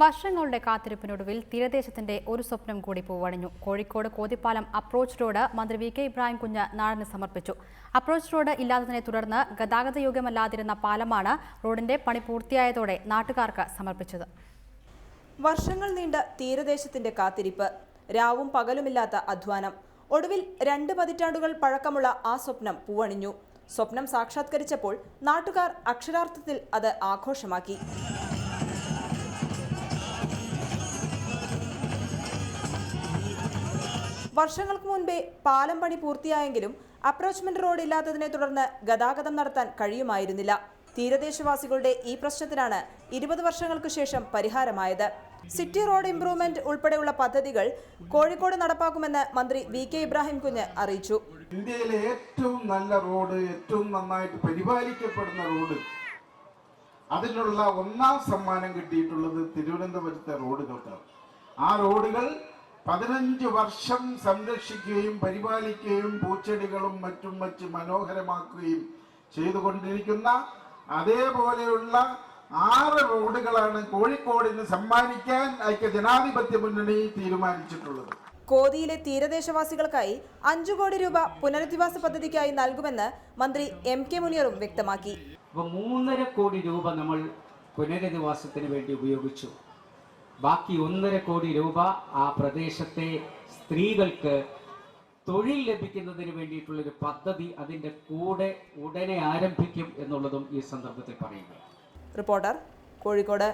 വർഷങ്ങളുടെ കാത്തിരിപ്പിനൊടുവിൽ തീരദേശത്തിന്റെ ഒരു സ്വപ്നം കൂടി പൂവണിഞ്ഞു. കോഴിക്കോട് കോതിപ്പാലം അപ്രോച്ച് റോഡ് മന്ത്രി വി കെ ഇബ്രാഹിം കുഞ്ഞ് നാടിന് സമർപ്പിച്ചു. അപ്രോച്ച് റോഡ് ഇല്ലാത്തതിനെ തുടർന്ന് ഗതാഗത യോഗ്യമല്ലാതിരുന്ന പാലമാണ് റോഡിന്റെ പണി പൂർത്തിയായതോടെ നാട്ടുകാർക്ക് സമർപ്പിച്ചത്. വർഷങ്ങൾ നീണ്ട തീരദേശത്തിന്റെ കാത്തിരിപ്പ് രാവും പകലുമില്ലാത്ത അധ്വാനം ഒടുവിൽ രണ്ട് പതിറ്റാണ്ടുകൾ പഴക്കമുള്ള ആ സ്വപ്നം പൂവണിഞ്ഞു. സ്വപ്നം സാക്ഷാത്കരിച്ചപ്പോൾ നാട്ടുകാർ അക്ഷരാർത്ഥത്തിൽ അത് ആഘോഷമാക്കി. വർഷങ്ങൾക്ക് മുൻപേ പാലം പണി പൂർത്തിയായെങ്കിലും അപ്രോച്ച്മെന്റ് റോഡ് ഇല്ലാത്തതിനെ തുടർന്ന് ഗതാഗതം നടത്താൻ കഴിയുമായിരുന്നില്ല. തീരദേശവാസികളുടെ ഈ പ്രശ്നത്തിനാണ് ഇരുപത് വർഷങ്ങൾക്ക് ശേഷം പരിഹാരമായത്. സിറ്റി റോഡ് ഇംപ്രൂവ്മെന്റ് ഉൾപ്പെടെയുള്ള പദ്ധതികൾ കോഴിക്കോട് നടപ്പാക്കുമെന്ന് മന്ത്രി വി കെ ഇബ്രാഹിം കുഞ്ഞ് അറിയിച്ചു. ഇന്ത്യയിലെ ഏറ്റവും നല്ല റോഡ് ഏറ്റവും നന്നായിട്ട് പരിപാലിക്കപ്പെടുന്ന റോഡ്. അതിനുള്ള ഒന്നാം സമ്മാനം കിട്ടിയിട്ടുള്ളത് തിരുവനന്തപുരത്തെ റോഡുകൾക്കാണ്. ആ റോഡുകൾ പതിനഞ്ച് വർഷം സംരക്ഷിക്കുകയും പരിപാലിക്കുകയും പൂച്ചെടികളും മറ്റും മറ്റും മനോഹരമാക്കുകയും ചെയ്തുകൊണ്ടിരിക്കുന്ന അതേപോലെയുള്ള ആറ് റോഡുകളാണ് കോഴിക്കോടിന് സമ്മാനിക്കാൻ ഐക്യ ജനാധിപത്യ മുന്നണി തീരുമാനിച്ചിട്ടുള്ളത്. കോതിയിലെ തീരദേശവാസികൾക്കായി അഞ്ചു കോടി രൂപ പുനരധിവാസ പദ്ധതിക്കായി നൽകുമെന്ന് മന്ത്രി എം കെ മുനിയറും വ്യക്തമാക്കി. അപ്പോൾ മൂന്നര കോടി രൂപ നമ്മൾ പുനരധിവാസത്തിന് വേണ്ടി ഉപയോഗിച്ചു. ബാക്കി ഒന്നര കോടി രൂപ ആ പ്രദേശത്തെ സ്ത്രീകൾക്ക് തൊഴിൽ ലഭിക്കുന്നതിന് വേണ്ടിയിട്ടുള്ളൊരു പദ്ധതി അതിന്റെ കൂടെ ഉടനെ ആരംഭിക്കും എന്നുള്ളതും ഈ സന്ദർഭത്തിൽ പറയുന്നു. റിപ്പോർട്ടർ കോഴിക്കോട്.